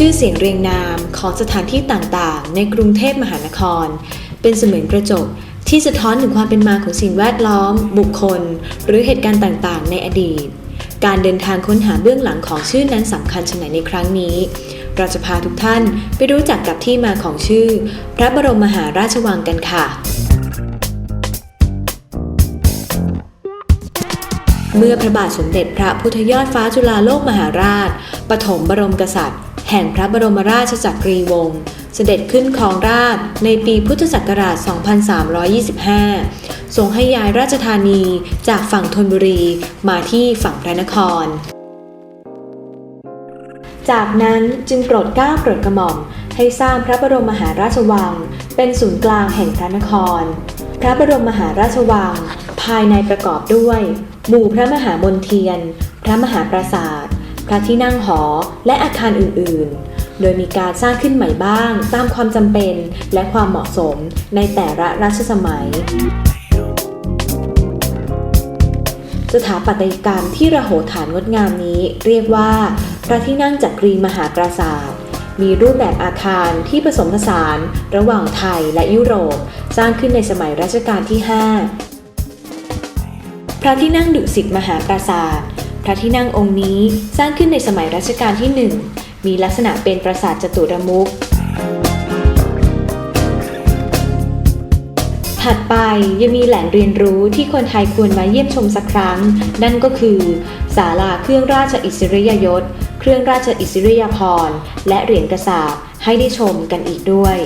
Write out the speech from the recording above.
ชื่อเสียงเรียงนามของสถานที่ต่างๆ ในกรุงเทพมหานคร เป็นเสมือนกระจกที่สะท้อนถึงความเป็นมาของสิ่งแวดล้อม บุคคล หรือเหตุการณ์ต่างๆ ในอดีต การเดินทางค้นหาเบื้องหลังของชื่อนั้นสำคัญชนไหนในครั้งนี้ เราจะพาทุกท่านไปรู้จักกับที่มาของชื่อ พระบรมมหาราชวังกันค่ะ เมื่อพระบาทสมเด็จพระพุทธยอดฟ้าจุฬาโลกมหาราช ปฐมบรมกษัตริย์ แห่งพระบรมราชจักรีวงศ์เสด็จขึ้นครองราชในปีพุทธศักราช 2325 ทรงให้ย้ายราชธานีจากฝั่งธนบุรีมาที่ฝั่งพระนคร จากนั้นจึงโปรดก้าโปรดกระหม่อมให้สร้างพระบรมมหาราชวัง เป็นศูนย์กลางแห่งพระนคร พระบรมมหาราชวัง ภายในประกอบด้วย หมู่พระมหามนเทียน พระมหาปราสาท พระที่นั่งหอ และอาคารอื่นๆ โดยมีการสร้างขึ้นใหม่บ้าง ตามความจำเป็นและความเหมาะสมในแต่ละรัชสมัย สถาปัตยกรรมที่ระโหฐานงดงามนี้เรียกว่า พระที่นั่งจักรีมหาปราสาทมีรูปแบบอาคารที่ผสมผสานระหว่างไทยและยุโรป สร้างขึ้นในสมัยรัชกาลที่ 5 พระที่นั่งดุสิตมหาปราสาท พระที่นั่งองค์นี้สร้างขึ้นในสมัยรัชกาลที่ 1 มีลักษณะเป็นปราสาทจตุรมุข ถัดไปยังมีแหล่งเรียนรู้ที่คนไทยควรมาเยี่ยมชมสักครั้ง นั่นก็คือศาลาเครื่องราชอิสริยยศ เครื่องราชอิสริยาภรณ์และเหรียญกระสาบให้ได้ชมกันอีกด้วย